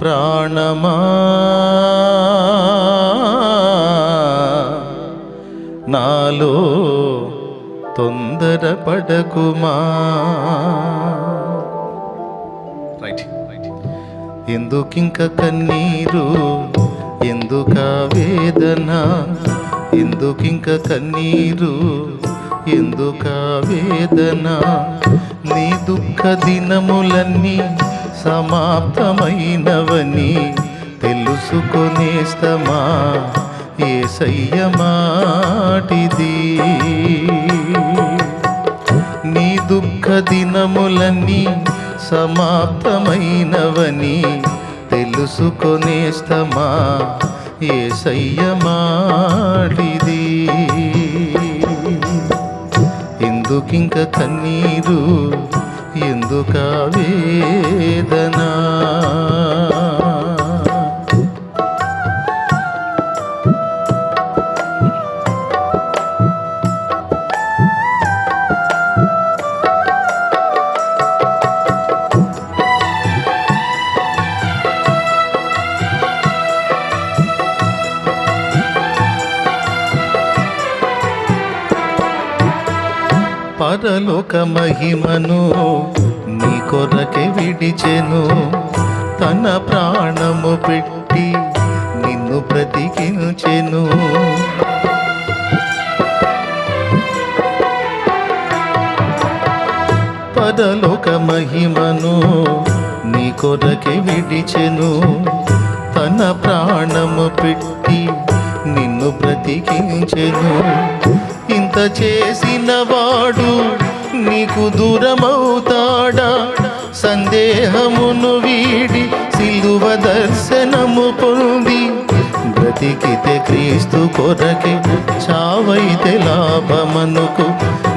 ప్రాణమా? నాలో తొందరపడకుమా? ఎందుకింక కన్నీరు? ఎందుక వేదన? ఎందుకింక కన్నీరు? ఎందుక వేదన? నీ దుఃఖ దినములన్నీ సమాప్తమైనవని తెలుసుకొనేస్తమా ఏసయ్య మాటిది. నీ దుఃఖ దినములన్నీ సమాప్తమైనవని తెలుసుకొనేస్తమా ఏసయ్య మాటిది. ఎందుకింక కన్నీరు ఎందుక వేదనా? పరలోక మహిమను నీ కొరకే విడిచెను. తన ప్రాణము పెట్టి నిన్ను బ్రతికించెను. పరలోక మహిమను నీ కొరకే విడిచెను. తన ప్రాణము పెట్టి బ్రతికించెను. ఇంత చేసిన వాడు నీకు దూరమవుతాడా? సందేహమును వీడి సిలువ దర్శనము పొంది బ్రతికితే క్రీస్తు కొరకే చావైతే లాభమనుకు.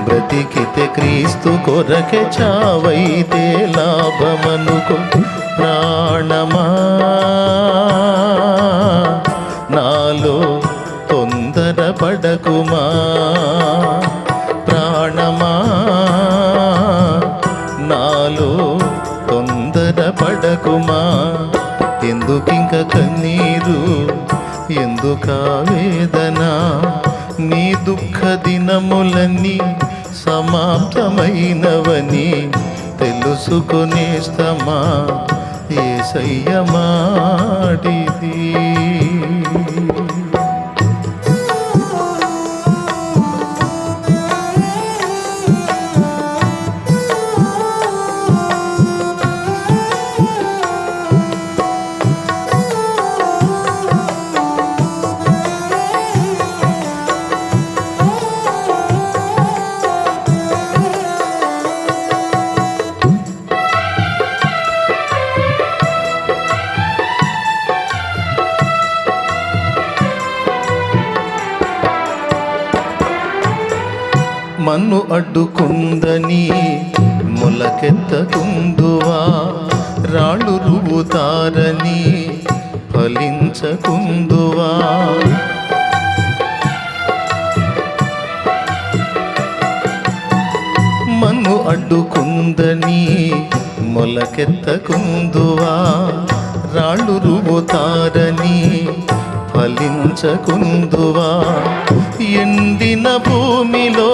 బ్రతికితే క్రీస్తు కొరకే చావైతే లాభమనుకు. ప్రాణమా పడకుమా? ప్రాణమా? నాలో తొందరపడకుమా ఎందుకింక కన్నీరు? ఎందుక వేదన? నీ దుఃఖ దినములన్నీ సమాప్తమైనవని తెలుసుకునేస్తమా? ఏసయ్య మాటిది. నన్ను అడ్డుకుందని మొలకెత్తకుందువా రాళ్ళు రువుతారని ఫలించకుందువా? మన్ను అడ్డుకుందని మొలకెత్తకుందువా రాళ్ళు రువుతారని ఫలించకుందువా? ఎండిన భూమిలో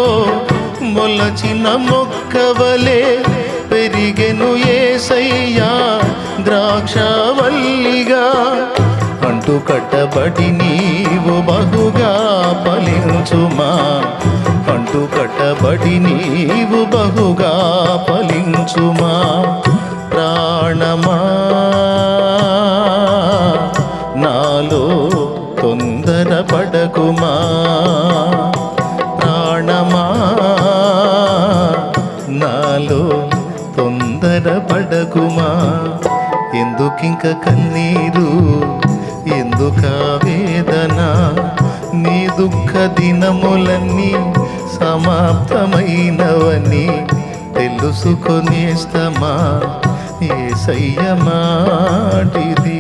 మొలచిన మొక్కవలే పెరిగెను ఏసయ్యా ద్రాక్షవల్లిగా. అంటు కట్టబడి నీవు బహుగా ఫలించుమా. అంటు కట్టబడి నీవు బహుగా ఫలించుమా. ప్రాణమా ఎందుకింక కన్నీరు? ఎందుక వేదన? నీ దుఃఖ దినములన్నీ సమాప్తమైనవని తెలుసుకొనేస్తమా? ఏ సయ్యమాటిది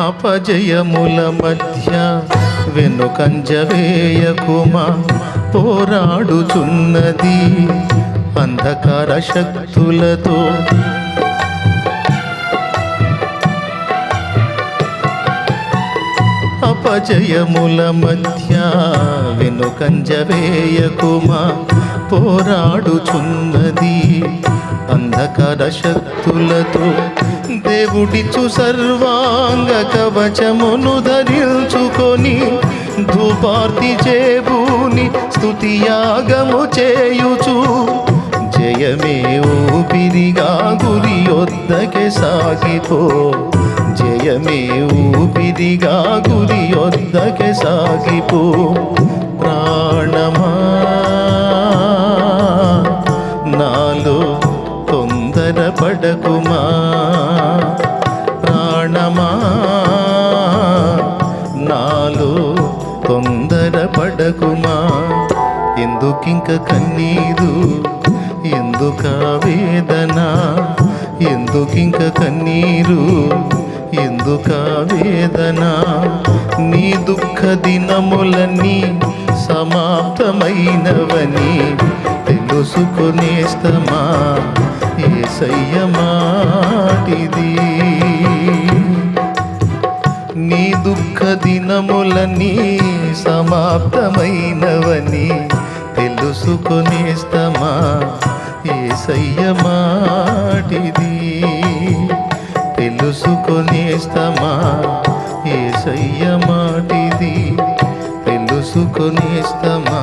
అపజయముల మధ్య వెనుకంజ వేయకుమా పోరాడుచున్నది అంధకార శక్తులతో. అపజయముల మధ్య వెనుకంజ వేయకుమా పోరాడుచున్నది. అంధకార శక్తులతో దేవుడిచ్చు సర్వాంగ కవచమును ధరించుకొని ధూపార్తి చేబూని స్తుతియాగము చేయుచు. జయమే ఊపిరిగా గురి వద్దకే సాగిపో. జయమే ఊపిరిగా గురి వద్దకే సాగిపో. ప్రా పడకుమా ఎందుకింక కన్నీరు? ఎందుక వేదన? ఎందుకింక కన్నీరు? ఎందుక వేదన? నీ దుఃఖ దినములన్నీ సమాప్తమైనవని తెలుసుకొనేస్తమా? ఏసయ్య మాటిది. దుఃఖ దినములన్నీ సమాప్తమైనవని తెలుసుకొనేస్తమా ఏసయ్య మాటిది. తెలుసుకొనేస్తమా ఏసయ్య మాటిది. తెలుసుకొనేస్తమా